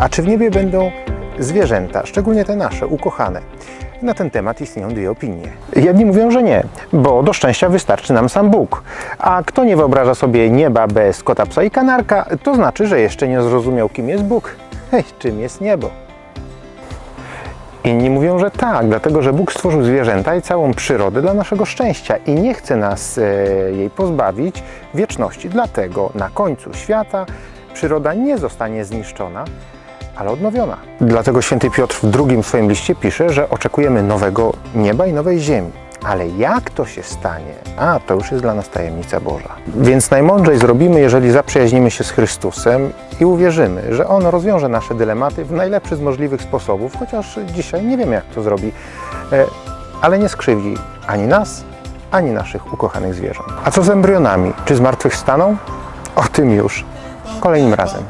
A czy w niebie będą zwierzęta, szczególnie te nasze, ukochane? Na ten temat istnieją dwie opinie. Jedni mówią, że nie, bo do szczęścia wystarczy nam sam Bóg. A kto nie wyobraża sobie nieba bez kota, psa i kanarka, to znaczy, że jeszcze nie zrozumiał, kim jest Bóg, hej, czym jest niebo. Inni mówią, że tak, dlatego że Bóg stworzył zwierzęta i całą przyrodę dla naszego szczęścia i nie chce nas e, jej pozbawić wieczności. Dlatego na końcu świata przyroda nie zostanie zniszczona, ale odnowiona. Dlatego święty Piotr w drugim swoim liście pisze, że oczekujemy nowego nieba i nowej ziemi. Ale jak to się stanie? A, to już jest dla nas tajemnica Boża. Więc najmądrzej zrobimy, jeżeli zaprzyjaźnimy się z Chrystusem i uwierzymy, że On rozwiąże nasze dylematy w najlepszy z możliwych sposobów, chociaż dzisiaj nie wiemy, jak to zrobi, e, ale nie skrzywdzi ani nas, ani naszych ukochanych zwierząt. A co z embrionami? Czy zmartwychwstaną? O tym już kolejnym razem.